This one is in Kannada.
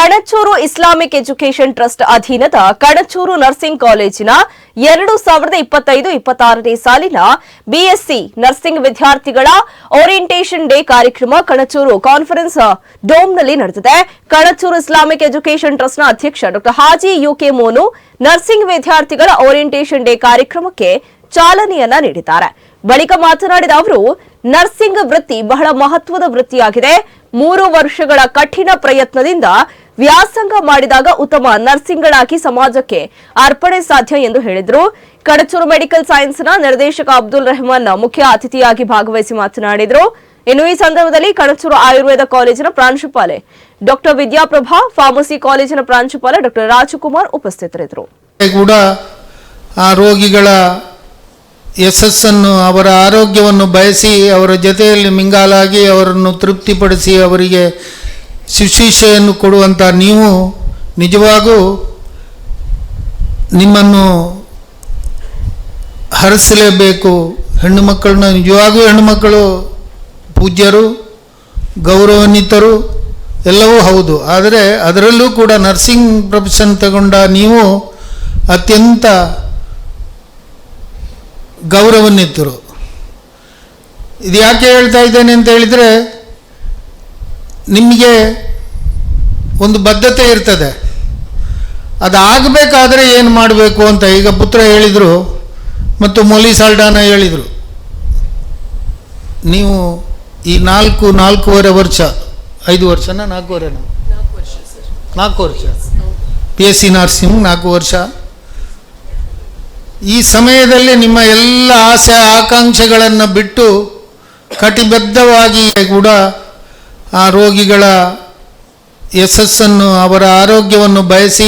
ಕಣಚೂರು ಇಸ್ಲಾಮಿಕ್ ಎಜುಕೇಷನ್ ಟ್ರಸ್ಟ್ ಅಧೀನದ ಕಣಚೂರು ನರ್ಸಿಂಗ್ ಕಾಲೇಜಿನ ಎರಡು ಸಾವಿರದ ಇಪ್ಪತ್ತೈದು, ಇಪ್ಪತ್ತಾರನೇ ಸಾಲಿನ ಬಿಎಸ್ಸಿ ನರ್ಸಿಂಗ್ ವಿದ್ಯಾರ್ಥಿಗಳ ಓರಿಯಂಟೇಷನ್ ಡೇ ಕಾರ್ಯಕ್ರಮ ಕಣಚೂರು ಕಾನ್ಫರೆನ್ಸ್ ಡೋಮ್ನಲ್ಲಿ ನಡೆದಿದೆ. ಕಣಚೂರು ಇಸ್ಲಾಮಿಕ್ ಎಜುಕೇಷನ್ ಟ್ರಸ್ಟ್ನ ಅಧ್ಯಕ್ಷ Dr Haji UK Monu nursing ವಿದ್ಯಾರ್ಥಿಗಳ ಓರಿಯಂಟೇಷನ್ ಡೇ ಕಾರ್ಯಕ್ರಮಕ್ಕೆ ಚಾಲನೆಯನ್ನ ನೀಡಿದ್ದಾರೆ. ಬಳಿಕ ಮಾತನಾಡಿದ ಅವರು, ನರ್ಸಿಂಗ್ ವೃತ್ತಿ ಬಹಳ ಮಹತ್ವದ ವೃತ್ತಿಯಾಗಿದೆ. ಮೂರು ವರ್ಷಗಳ ಕಠಿಣ ಪ್ರಯತ್ನದಿಂದ ವ್ಯಾಸಂಗ ಮಾಡಿದಾಗ ಉತ್ತಮ ನರ್ಸಿಂಗ್ಗಳಾಗಿ ಸಮಾಜಕ್ಕೆ ಅರ್ಪಣೆ ಸಾಧ್ಯ ಎಂದು ಹೇಳಿದರು. ಕಡಚೂರು ಮೆಡಿಕಲ್ ಸೈನ್ಸ್ನ ನಿರ್ದೇಶಕ ಅಬ್ದುಲ್ ರೆಹಮಾನ್ ಮುಖ್ಯ ಅತಿಥಿಯಾಗಿ ಭಾಗವಹಿಸಿ ಮಾತನಾಡಿದರು. ಇನ್ನು ಈ ಸಂದರ್ಭದಲ್ಲಿ ಕಣಚೂರು ಆಯುರ್ವೇದ ಕಾಲೇಜಿನ ಪ್ರಾಂಶುಪಾಲೆ ಡಾಕ್ಟರ್ ವಿದ್ಯಾಪ್ರಭಾ, ಫಾರ್ಮಸಿ ಕಾಲೇಜಿನ ಪ್ರಾಂಶುಪಾಲ ಡಾಕ್ಟರ್ ರಾಜಕುಮಾರ್ ಉಪಸ್ಥಿತರಿದ್ದರು. ಕೂಡ ಆ ರೋಗಿಗಳ ಯಶಸ್ಸನ್ನು, ಅವರ ಆರೋಗ್ಯವನ್ನು ಬಯಸಿ ಅವರ ಜೊತೆಯಲ್ಲಿ ಮಿಂಗಾಲಾಗಿ ಅವರನ್ನು ತೃಪ್ತಿಪಡಿಸಿ ಅವರಿಗೆ ಶುಶ್ರೂಷೆಯನ್ನು ಕೊಡುವಂಥ ನೀವು ನಿಜವಾಗೂ ನಿಮ್ಮನ್ನು ಹರಿಸಲೇಬೇಕು. ಹೆಣ್ಣು ಮಕ್ಕಳನ್ನ ನಿಜವಾಗೂ ಹೆಣ್ಣು ಮಕ್ಕಳು ಪೂಜ್ಯರು, ಗೌರವಾನ್ವಿತರು ಎಲ್ಲವೂ ಹೌದು. ಆದರೆ ಅದರಲ್ಲೂ ಕೂಡ ನರ್ಸಿಂಗ್ ಪ್ರೊಫೆಷನ್ ತಗೊಂಡ ನೀವು ಅತ್ಯಂತ ಗೌರವಾನ್ವಿತರು. ಇದು ಯಾಕೆ ಹೇಳ್ತಾ ಇದ್ದೇನೆ ಅಂತ ಹೇಳಿದರೆ ನಿಮಗೆ ಒಂದು ಬದ್ಧತೆ ಇರ್ತದೆ. ಅದಾಗಬೇಕಾದ್ರೆ ಏನು ಮಾಡಬೇಕು ಅಂತ ಈಗ ಪುತ್ರ ಹೇಳಿದರು ಮತ್ತು ಮೊಲಿ ಸಾಲ್ಡಾನ ಹೇಳಿದರು. ನೀವು ಈ ನಾಲ್ಕು ನಾಲ್ಕೂವರೆ ವರ್ಷ ಐದು ವರ್ಷನ ನಾಲ್ಕೂವರೆನ? ನಾಲ್ಕು ವರ್ಷ ಪಿ ಎಸ್ ಸಿ ನರ್ಸಿಂಗ್ ನಾಲ್ಕು ವರ್ಷ. ಈ ಸಮಯದಲ್ಲಿ ನಿಮ್ಮ ಎಲ್ಲ ಆಸೆ ಆಕಾಂಕ್ಷೆಗಳನ್ನು ಬಿಟ್ಟು ಕಟಿಬದ್ಧವಾಗಿ ಕೂಡ ಆ ರೋಗಿಗಳ ಯಶಸ್ಸನ್ನು ಅವರ ಆರೋಗ್ಯವನ್ನು ಬಯಸಿ